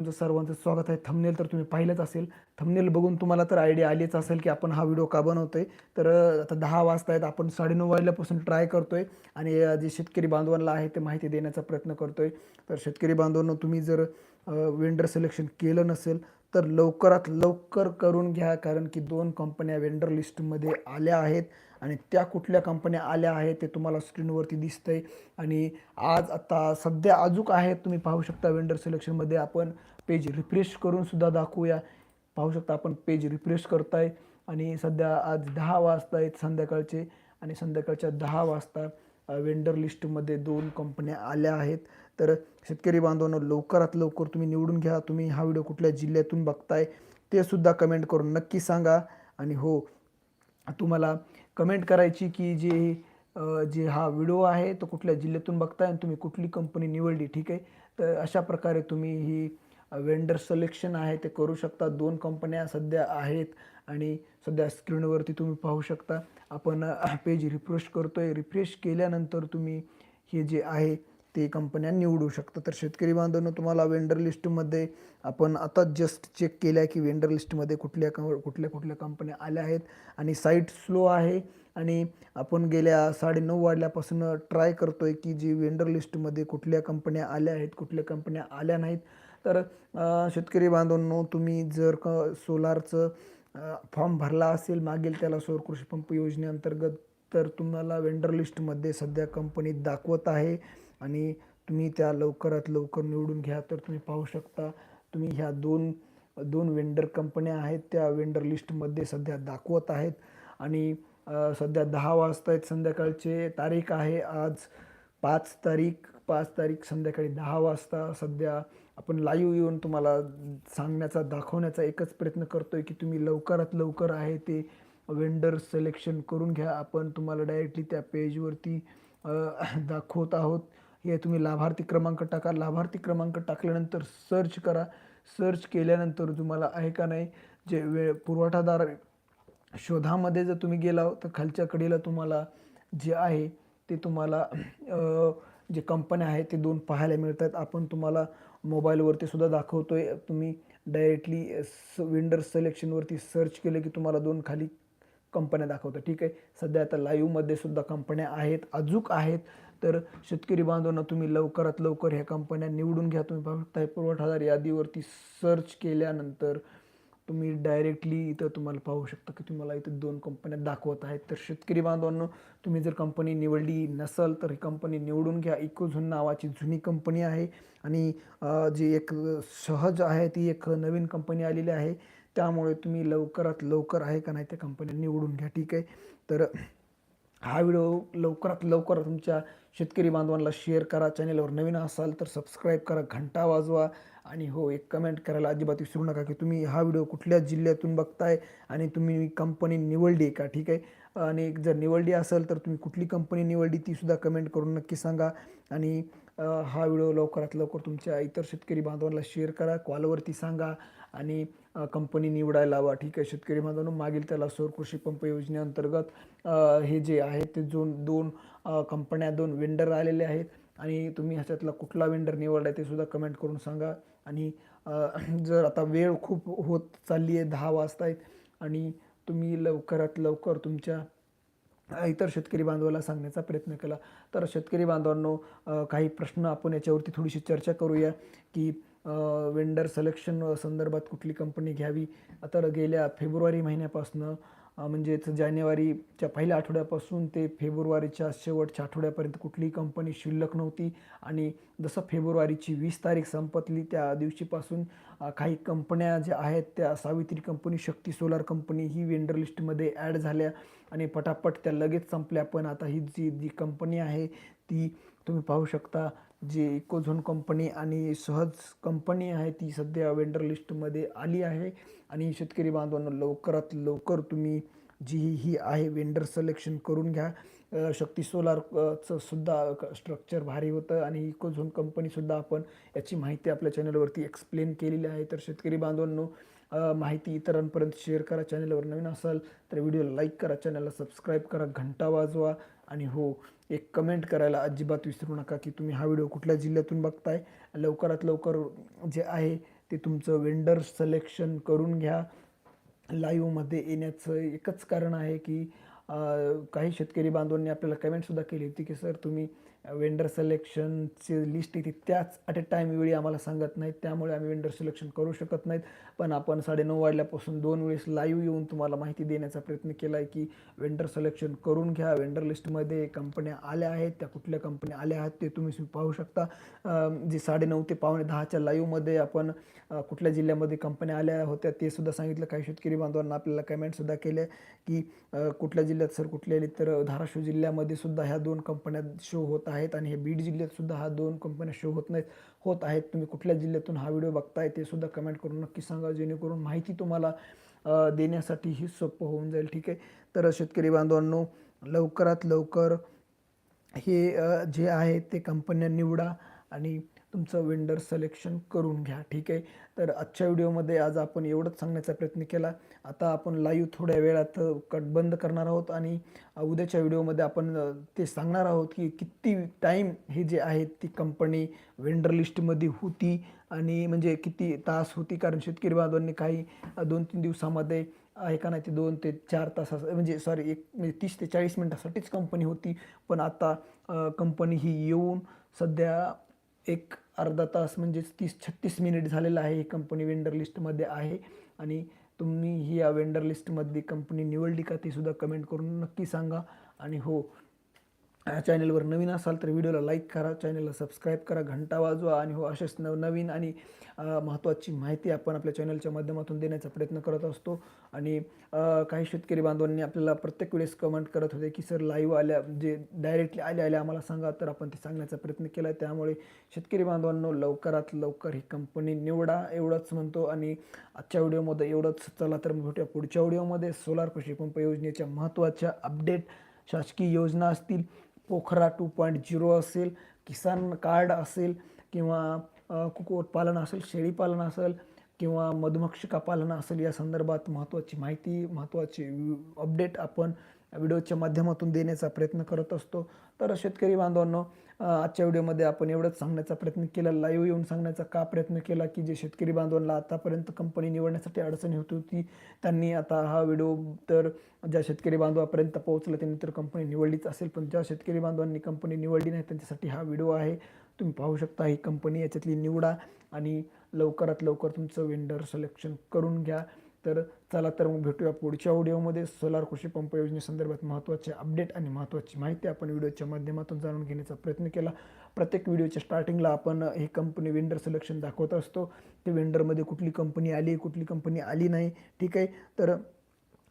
तुमचं सर्वांचं स्वागत आहे. थंबनेल तर तुम्ही पाहिलंच असेल. थंबनेल बघून तुम्हाला तर आयडिया आलीच असेल की आपण हा व्हिडिओ का बनवतोय. तर आता दहा वाजता आहेत आपण साडेनऊ वाजल्यापासून ट्राय करतोय. आणि जे शेतकरी बांधवांना आहे ते माहिती देण्याचा प्रयत्न करतोय. तर शेतकरी बांधवांना तुम्ही जर वेंडर सिलेक्शन केलं नसेल तर लवकरात लवकर करून घ्या. कारण की दोन कंपन्या वेंडर लिस्टमध्ये आल्या आहेत. आणि त्या कुठल्या कंपन्या आल्या आहेत ते तुम्हाला स्क्रीनवरती दिसतंय. आणि आज आता सध्या अजूक आहेत. तुम्ही पाहू शकता वेंडर सिलेक्शनमध्ये आपण पेज रिफ्रेश करून सुद्धा दाखवूया. पाहू शकता आपण पेज रिफ्रेश करताय आणि सध्या आज दहा वाजता आहेत संध्याकाळचे आणि संध्याकाळच्या दहा वाजता वेंडर लिस्टमध्ये दोन कंपन्या आल्या आहेत. तर शेतकरी बांधवांना लवकरात लवकर तुम्ही निवडून घ्या. तुम्ही हा व्हिडिओ कुठल्या जिल्ह्यातून बघताय ते सुद्धा कमेंट करून नक्की सांगा. आणि हो तुम्हाला कमेंट करायची की जे जे हा व्हिडिओ आहे तो कुठल्या जिल्ह्यातून बघताय आणि तुम्ही कुठली कंपनी निवडली ठीक आहे? तर अशा प्रकारे तुम्ही ही वेंडर सिलेक्शन आहे ते करू शकता. दोन कंपन्या सध्या आहेत आणि सध्या स्क्रीनवरती तुम्ही पाहू शकता. आपण पेज रिफ्रेश करतोय. रिफ्रेश केल्यानंतर तुम्ही हे जे आहे ते कंपन्या निवडू शकता. तर शेतकरी बांधवांनो तुम्हाला वेंडर लिस्टमध्ये आपण आता जस्ट चेक केलं आहे की वेंडर लिस्टमध्ये कुठल्या क कुठल्या कुठल्या कंपन्या आल्या आहेत आणि साईट स्लो आहे आणि आपण गेल्या साडेनऊ वाजल्यापासून ट्राय करतो आहे की जी वेंडर लिस्टमध्ये कुठल्या कंपन्या आल्या आहेत कुठल्या कंपन्या आल्या नाहीत. तर शेतकरी बांधवांनो तुम्ही जर क सोलारचं फॉर्म भरला असेल मागील त्याला सौर कृषी पंप योजनेअंतर्गत तर तुम्हाला वेंडर लिस्टमध्ये सध्या कंपनी दाखवत आहे. आणि तुम्ही त्या लवकरात लवकर निवडून घ्या. तर तुम्ही पाहू शकता तुम्ही ह्या दोन दोन वेंडर कंपन्या आहेत त्या वेंडर लिस्टमध्ये सध्या दाखवत आहेत. आणि सध्या दहा वाजता आहेत संध्याकाळचे तारीख आहे. आज पाच तारीख पाच तारीख संध्याकाळी दहा वाजता सध्या आपण लाईव्ह येऊन तुम्हाला सांगण्याचा दाखवण्याचा एकच प्रयत्न करतो आहे की तुम्ही लवकरात लवकर आहे ते वेंडर सिलेक्शन करून घ्या. आपण तुम्हाला डायरेक्टली त्या पेजवरती दाखवत आहोत. हे तुम्ही लाभार्थी क्रमांक टाका. लाभार्थी क्रमांक टाकल्यानंतर सर्च करा. सर्च केल्यानंतर तुम्हाला आहे का नाही जे वे पुरवठादार शोधामध्ये जर तुम्ही गेला तर खालच्या कडेला तुम्हाला जे आहे ते तुम्हाला जे कंपन्या आहेत ते दोन पाहायला मिळतात. आपण तुम्हाला मोबाईलवरती सुद्धा दाखवतोय. तुम्ही डायरेक्टली स विंडर सिलेक्शनवरती सर्च केलं की तुम्हाला दोन खाली कंपन्या दाखवतात. ठीक आहे? सध्या आता लाईव्हमध्ये सुद्धा कंपन्या आहेत अजूक आहेत. तर शेतकरी बांधवांना तुम्ही लवकरात लवकर ह्या कंपन्या निवडून घ्या. तुम्ही पाहू शकता पुरवठादार यादीवरती सर्च केल्यानंतर तुम्ही डायरेक्टली इथं तुम्हाला पाहू शकता की तुम्हाला इथं दोन कंपन्या दाखवत आहेत. तर शेतकरी बांधवांनो तुम्ही जर कंपनी निवडली नसल तर ही कंपनी निवडून घ्या. इकोझोन नावाची जुनी कंपनी आहे आणि जी एक सहज आहे ती एक नवीन कंपनी आलेली आहे. त्यामुळे तुम्ही लवकरात लवकर आहे का नाही त्या कंपन्या निवडून घ्या. ठीक आहे? तर हा व्हिडिओ लवकरात लवकर तुमच्या शेतकरी बांधवांना शेअर करा. चॅनेलवर नवीन असाल तर सबस्क्राईब करा. घंटा वाजवा. आणि हो एक कमेंट करायला अजिबात विसरू नका की तुम्ही हा व्हिडिओ कुठल्या जिल्ह्यातून बघताय आणि तुम्ही कंपनी निवडली आहे का? ठीक आहे? आणि जर निवडली असेल तर तुम्ही कुठली कंपनी निवडली ती सुद्धा कमेंट करून नक्की सांगा. आणि हा व्हिडिओ लवकरात लवकर तुमच्या इतर शेतकरी बांधवांना शेअर करा कॉलवरती सांगा आणि कंपनी निवडायला हवा ठीक आहे? शेतकरी बांधवांनो मागील त्याला सौर कृषी पंप योजनेअंतर्गत हे जे आहे ते दोन दोन कंपन्या दोन वेंडर आलेले आहेत. आणि तुम्ही ह्याच्यातला कुठला वेंडर निवडला आहे ते सुद्धा कमेंट करून सांगा. आणि जर आता वेळ खूप होत चालली आहे दहा वाजता आहेत आणि तुम्ही लवकरात लवकर तुमच्या इतर शेतकरी बांधवाला सांगण्याचा प्रयत्न केला तर शेतकरी बांधवांनो काही प्रश्न आपण याच्यावरती थोडीशी चर्चा करूया की वेंडर सिलेक्शन संदर्भात कुठली कंपनी घ्यावी. आता गेल्या फेब्रुवारी महिन्यापासून म्हणजेच जानेवारीच्या पहिल्या आठवड्यापासून ते फेब्रुवारीच्या शेवटच्या आठवड्यापर्यंत कुठलीही कंपनी शिल्लक नव्हती. आणि जसं फेब्रुवारीची वीस तारीख संपतली त्या दिवशीपासून काही कंपन्या ज्या आहेत त्या Savitri company Shakti solar company ही वेंडर लिस्टमध्ये ॲड झाल्या. आणि पटापट त्या लगेच संपल्या. पण आता ही जी जी कंपनी आहे ती तुम्ही पाहू शकता. जी इकोझोन कंपनी आणि सहज कंपनी आहे ती सध्या वेंडर लिस्टमध्ये आली आहे. आणि शेतकरी बांधवांना लवकरात लवकर तुम्ही जी ही आहे वेंडर सिलेक्शन करून घ्या. शक्ती सोलारचं सुद्धा स्ट्रक्चर भारी होतं. आणि इकोझोन कंपनीसुद्धा आपण याची माहिती आपल्या चॅनलवरती एक्सप्लेन केलेली आहे. तर शेतकरी बांधवांनो माहिती इतरांपर्यंत शेअर करा. चॅनलवर नवीन असाल तर व्हिडिओला लाईक करा. चॅनलला सबस्क्राईब करा. घंटा वाजवा. आणि हो एक कमेंट करायला अजिबात विसरू नका की तुम्ही हा व्हिडिओ कुठल्या जिल्ह्यातून बघताय. लवकरात लवकर जे आहे ते तुमचं वेंडर सिलेक्शन करून घ्या. लाईव्हमध्ये येण्याचं एकच कारण आहे की काही शेतकरी बांधवांनी आपल्याला कमेंटसुद्धा केली होती की सर तुम्ही वेंडर सिलेक्शनची लिस्ट येते त्याच ॲट अ टाईम वेळी आम्हाला सांगत नाहीत. त्यामुळे आम्ही वेंडर सिलेक्शन करू शकत नाहीत. पण आपण साडेनऊ वाजल्यापासून दोन वेळेस लाईव्ह येऊन तुम्हाला माहिती देण्याचा प्रयत्न केला आहे की वेंडर सिलेक्शन करून घ्या. वेंडर लिस्टमध्ये कंपन्या आल्या आहेत. त्या कुठल्या कंपन्या आल्या आहेत ते तुम्ही पाहू शकता. जे साडेनऊ ते पावणे दहाच्या लाईव्हमध्ये आपण कुठल्या जिल्ह्यामध्ये कंपन्या आल्या होत्या ते सुद्धा सांगितलं. काही शेतकरी बांधवांना आपल्याला कमेंटसुद्धा केले की कुठल्या जिल्ह्यात सर कुठल्या आली तर धाराशिव जिल्ह्यामध्ये सुद्धा ह्या दोन कंपन्या शो होतात आहेत आणि हे बीड जिल्ह्यात सुद्धा दोन कंपन्या शो होत नाहीत होत आहेत. तुम्ही कुठल्या जिल्ह्यातून हा व्हिडिओ बघताय ते सुद्धा कमेंट करून नक्की सांगा. जेणेकरून माहिती तुम्हाला देण्यासाठी ही सोपं होऊन जाईल. ठीक आहे? तर शेतकरी बांधवांनो लवकरात लवकर हे जे आहे ते कंपन्या निवडा आणि तुमचं वेंडर सिलेक्शन करून घ्या ठीक आहे? तर आजच्या व्हिडिओमध्ये आज आपण एवढंच सांगण्याचा प्रयत्न केला. आता आपण लाईव्ह थोड्या वेळात कट बंद करणार आहोत आणि उद्याच्या व्हिडिओमध्ये आपण ते सांगणार आहोत की किती टाईम हे जे आहे ती कंपनी वेंडर लिस्टमध्ये होती आणि म्हणजे किती तास होती? कारण शेतकरी बांधवांनी काही दोन तीन दिवसामध्ये आहे का नाही ते दोन ते चार तास म्हणजे सॉरी एक म्हणजे तीस ते चाळीस मिनटासाठीच कंपनी होती. पण आता कंपनी ही येऊन सध्या एक अर्धा तास म्हणजेच तीस छत्तीस मिनिट झालेलं आहे ही कंपनी वेंडर लिस्टमध्ये आहे. आणि तुम्ही ही या वेंडर लिस्टमध्ये कंपनी निवडली का तीसुद्धा कमेंट करून नक्की सांगा. आणि हो चॅनलवर नवीन असाल तर व्हिडिओला लाईक करा चॅनलला सबस्क्राईब करा घंटा वाजवा आणि हो असेच नवनवीन आणि महत्त्वाची माहिती आपण आपल्या चॅनलच्या माध्यमातून देण्याचा प्रयत्न करत असतो. आणि काही शेतकरी बांधवांनी आपल्याला प्रत्येक वेळेस कमेंट करत होते की सर लाईव्ह आल्या जे डायरेक्टली आल्या आल्या आम्हाला सांगा तर आपण ते सांगण्याचा प्रयत्न केला. आहे त्यामुळे शेतकरी बांधवांनो लवकरात लवकर ही कंपनी निवडा एवढंच म्हणतो. आणि आजच्या व्हिडिओमध्ये एवढंच. चला तर भेटूया पुढच्या व्हिडिओमध्ये. सोलार कृषी पंप योजनेच्या महत्त्वाच्या अपडेट शासकीय योजना असतील. पोखरा टू पॉईंट झिरो असेल किसान कार्ड असेल किंवा कुक्कुटपालन असेल शेळीपालन असेल किंवा मधुमक्षिका पालन असेल या संदर्भात महत्त्वाची माहिती महत्त्वाचे अपडेट आपण व्हिडिओच्या माध्यमातून देण्याचा प्रयत्न करत असतो. तर शेतकरी बांधवांनो आजच्या व्हिडिओमध्ये आपण एवढंच सांगण्याचा प्रयत्न केला. लाईव्ह येऊन सांगण्याचा का प्रयत्न केला की जे शेतकरी बांधवांना आतापर्यंत कंपनी निवडण्यासाठी अडचण होत होती त्यांनी आता हा व्हिडिओ तर ज्या शेतकरी बांधवापर्यंत पोहोचला त्यांनी तर कंपनी निवडलीच असेल पण ज्या शेतकरी बांधवांनी कंपनी निवडली नाही त्यांच्यासाठी हा व्हिडिओ आहे. तुम्ही पाहू शकता ही कंपनी याच्यातली निवडा आणि लवकरात लवकर तुमचं वेंडर सिलेक्शन करून घ्या. तर चला तर मग भेटूया पुढच्या ऑडिओमध्ये सोलार कृषी पंप योजनेसंदर्भात महत्त्वाचे अपडेट आणि महत्त्वाची माहिती आपण व्हिडिओच्या माध्यमातून जाणून घेण्याचा प्रयत्न केला. प्रत्येक व्हिडिओच्या स्टार्टिंगला आपण ही कंपनी वेंडर सिलेक्शन दाखवत असतो. ते वेंडरमध्ये कुठली कंपनी आली कुठली कंपनी आली नाही. ठीक आहे? तर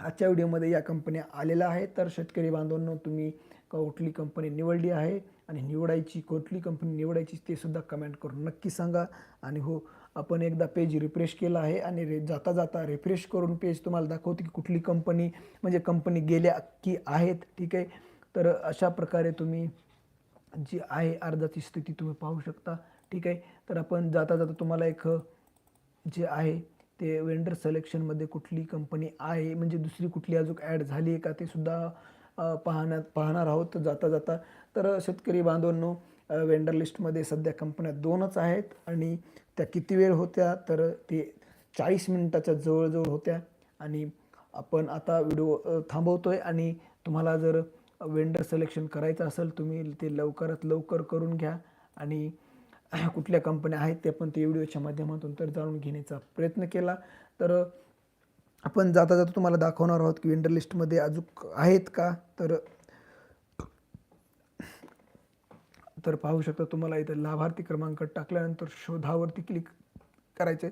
आजच्या व्हिडिओमध्ये या कंपन्या आलेल्या आहेत. तर शेतकरी बांधवांनो तुम्ही कुठली कंपनी निवडली आहे आणि निवडायची कुठली कंपनी निवडायची ते सुद्धा कमेंट करून नक्की सांगा. आणि हो आपण एकदा पेज रिफ्रेश केला आहे आणि रे जाता जाता रिफ्रेश करून पेज तुम्हाला दाखवतो की कुठली कंपनी म्हणजे कंपनी गेल्या की आहेत ठीक आहे? तर अशा प्रकारे तुम्ही जी आहे अर्जाची स्थिती तुम्ही पाहू शकता ठीक आहे? तर आपण जाता जाता तुम्हाला एक जे आहे ते वेंडर सिलेक्शनमध्ये कुठली कंपनी आहे म्हणजे दुसरी कुठली अजून ॲड झाली आहे का ते सुद्धा पाहण्यात पाहणार आहोत जाता जाता. तर शेतकरी बांधवांनो वेंडर लिस्टमध्ये सध्या कंपन्या दोनच आहेत आणि त्या किती वेळ होत्या तर ते चाळीस मिनिटाच्या जवळजवळ होत्या. आणि आपण आता व्हिडिओ थांबवतो आहे आणि तुम्हाला जर वेंडर सिलेक्शन करायचं असेल तुम्ही ते लवकरात लवकर करून घ्या आणि कुठल्या कंपन्या आहेत ते पण ते व्हिडिओच्या माध्यमातून तर जाणून घेण्याचा प्रयत्न केला. तर आपण जाता जाता तुम्हाला दाखवणार आहोत की वेंडर लिस्टमध्ये अजून आहेत का? तर तर पाहू शकता तुम्हाला इथं लाभार्थी क्रमांक टाकल्यानंतर शोधावरती क्लिक करायचे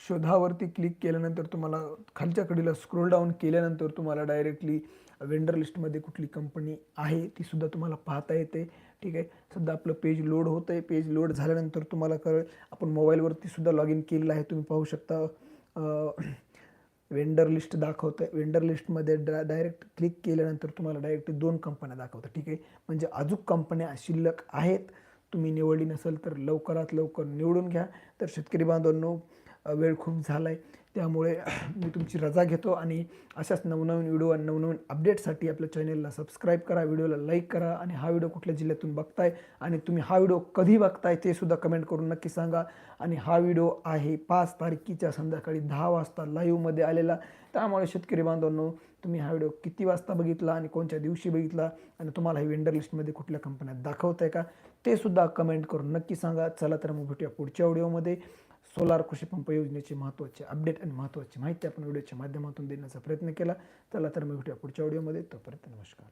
शोधावरती क्लिक केल्यानंतर तुम्हाला खालच्या कडीला स्क्रोल डाऊन केल्यानंतर तुम्हाला डायरेक्टली वेंडर लिस्टमध्ये कुठली कंपनी आहे ती सुद्धा तुम्हाला पाहता येते. ठीक आहे? सध्या आपलं पेज लोड होतं आहे पेज लोड झाल्यानंतर तुम्हाला कळ आपण मोबाईलवरती सुद्धा लॉग इन केलेलं आहे. तुम्ही पाहू शकता वेंडर लिस्ट दाखवतं आहे वेंडर लिस्टमध्ये डा डायरेक्ट क्लिक केल्यानंतर तुम्हाला डायरेक्ट दोन कंपन्या दाखवतं ठीक आहे? म्हणजे अजून कंपन्या शिल्लक आहेत. तुम्ही निवडली नसेल तर लवकरात लवकर निवडून घ्या. तर शेतकरी बांधवांनो वेळ खूप झाला आहे त्यामुळे मी तुमची रजा घेतो आणि अशाच नवनवीन व्हिडिओ आणि नवनवीन अपडेटसाठी आपल्या चॅनेलला सबस्क्राईब करा व्हिडिओला लाईक करा आणि हा व्हिडिओ कुठल्या जिल्ह्यातून बघताय आणि तुम्ही हा व्हिडिओ कधी बघताय ते सुद्धा कमेंट करून नक्की सांगा. आणि हा व्हिडिओ आहे पाच तारखेच्या संध्याकाळी दहा वाजता लाईव्हमध्ये आलेला. त्यामुळे शेतकरी बांधवांनो तुम्ही हा व्हिडिओ किती वाजता बघितला आणि कोणत्या दिवशी बघितला आणि तुम्हाला हे वेंडर लिस्टमध्ये कुठल्या कंपन्यात दाखवत आहे का ते सुद्धा कमेंट करून नक्की सांगा. चला तर मग भेटूया पुढच्या व्हिडिओमध्ये सोलार कृषी पंप योजनेची महत्त्वाची अपडेट आणि महत्त्वाची माहिती आपण व्हिडिओच्या माध्यमातून देण्याचा प्रयत्न केला. चला तर मग भेटूया पुढच्या व्हिडिओमध्ये तोपर्यंत नमस्कार.